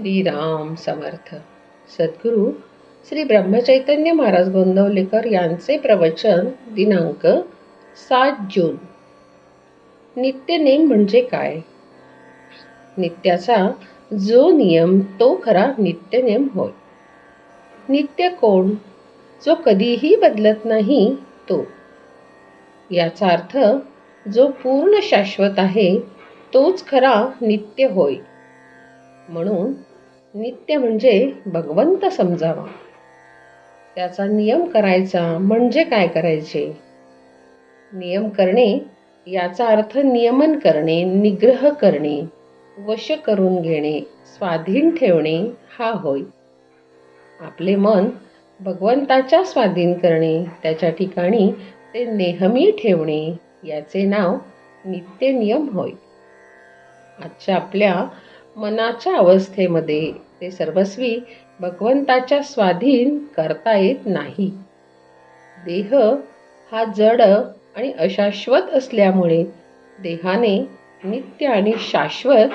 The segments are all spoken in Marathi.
श्रीराम समर्थ. सद्गुरू श्री ब्रह्मचैतन्य महाराज गोंदवलेकर यांचे प्रवचन दिनांक सात जून. नित्यनेम म्हणजे काय? नित्याचा जो नियम तो खरा नित्यनेम होय. नित्य कोण? जो कधीही बदलत नाही तो. याचा अर्थ जो पूर्ण शाश्वत आहे तोच खरा नित्य होय. म्हणून नित्य म्हणजे भगवंत समजावा. त्याचा नियम करायचा म्हणजे काय करायचे? नियम करणे याचा अर्थ नियमन करणे निग्रह करणे वश करून घेणे स्वाधीन ठेवणे हा होय. आपले मन भगवंताच्या स्वाधीन करणे त्याच्या ठिकाणी ते नेहमी ठेवणे याचे नाव नित्य नियम होय. आजच्या आपल्या मनाच्या अवस्थेमध्ये ते सर्वस्वी भगवंताच्या स्वाधीन करता येत नाही. देह हा जड आणि अशाश्वत असल्यामुळे देहाने नित्य आणि शाश्वत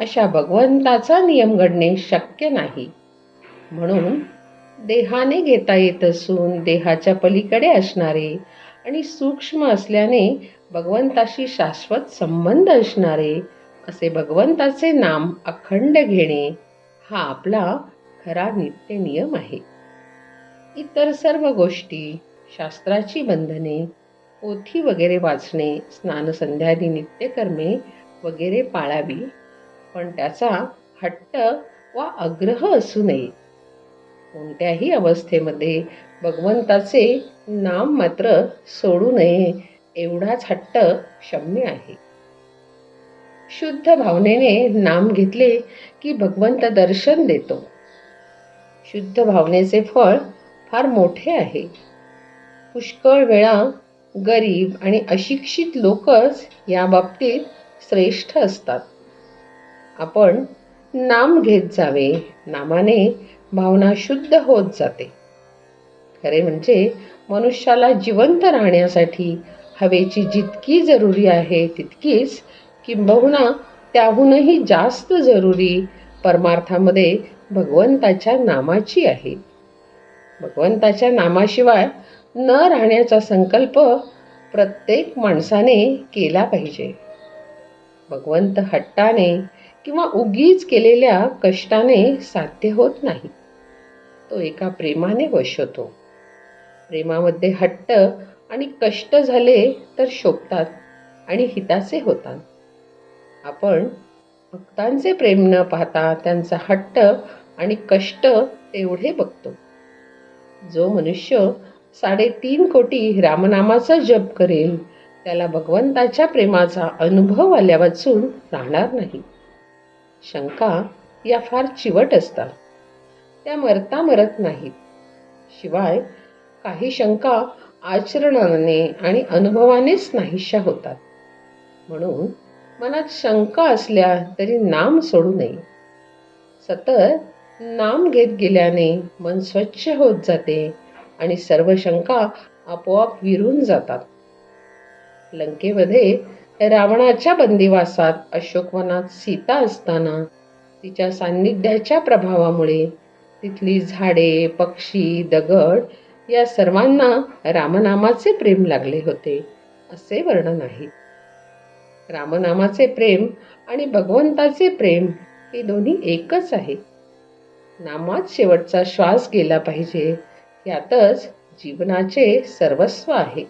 अशा भगवंताचा नियम घडणे शक्य नाही. म्हणून देहाने घेता येत असून देहाच्या पलीकडे असणारे आणि सूक्ष्म असल्याने भगवंताशी शाश्वत संबंध असणारे असे भगवंताचे नाम अखंड घेणे हा आपला खरा नित्य नियम आहे. इतर सर्व गोष्टी शास्त्राची बंधने पोथी वगैरे वाचणे स्नानसंध्यादी नित्यकर्मे वगैरे पाळावी पण त्याचा हट्ट वा आग्रह असू नये. कोणत्याही अवस्थेमध्ये भगवंताचे नाम मात्र सोडू नये एवढाच हट्ट क्षम्य आहे. शुद्ध भावनेने नाम घेतले की भगवंत दर्शन देतो. शुद्ध भावनेचे फळ फार मोठे आहे. पुष्कळ वेळा गरीब आणि अशिक्षित लोकच या बाबतीत श्रेष्ठ असतात. आपण नाम घेत जावे नामाने भावना शुद्ध होत जाते. खरे म्हणजे मनुष्याला जिवंत राहण्यासाठी हवेची जितकी जरुरी आहे तितकीच किंबहुना त्याहूनही जास्त जरुरी परमार्थामध्ये भगवंताच्या नामाची आहे. भगवंताच्या नामाशिवाय न राहण्याचा संकल्प प्रत्येक माणसाने केला पाहिजे. भगवंत हट्टाने किंवा उगीच केलेल्या कष्टाने साध्य होत नाही. तो एका प्रेमाने वश होतो प्रेमामध्ये हट्ट आणि कष्ट झाले तर शोभतात आणि हिताचे होतात. आपण भक्तांचे प्रेम न पाहता त्यांचा हट्ट आणि कष्ट तेवढे बघतो. जो मनुष्य साडेतीन कोटी रामनामाचा जप करेल त्याला भगवंताच्या प्रेमाचा अनुभव आल्या वाचून राहणार नाही. शंका या फार चिवट असतात. त्या मरता मरत नाहीत. शिवाय काही शंका आचरणाने आणि अनुभवानेच नाहीशा होतात. म्हणून मनात शंका असल्या तरी नाम सोडू नये. सतत नाम घेत गेल्याने मन स्वच्छ होत जाते आणि सर्व शंका आपोआप विरून जातात. लंकेमध्ये रावणाच्या बंदिवासात अशोकवनात सीता असताना तिच्या सान्निध्याच्या प्रभावामुळे तिथली झाडे पक्षी दगड या सर्वांना रामनामाचे प्रेम लागले होते असे वर्णन आहे. रामनामाचे प्रेम आणि भगवंताचे प्रेम हे दोन्ही एकच आहे. नामात शेवटचा श्वास गेला पाहिजे यातच जीवनाचे सर्वस्व आहे.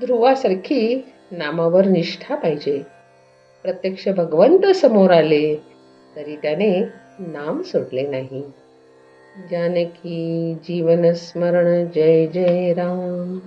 ध्रुवासारखी नामावर निष्ठा पाहिजे. प्रत्यक्ष भगवंत समोर आले तरी त्याने नाम सोडले नाही. जानकी जीवन स्मरण जय जय राम.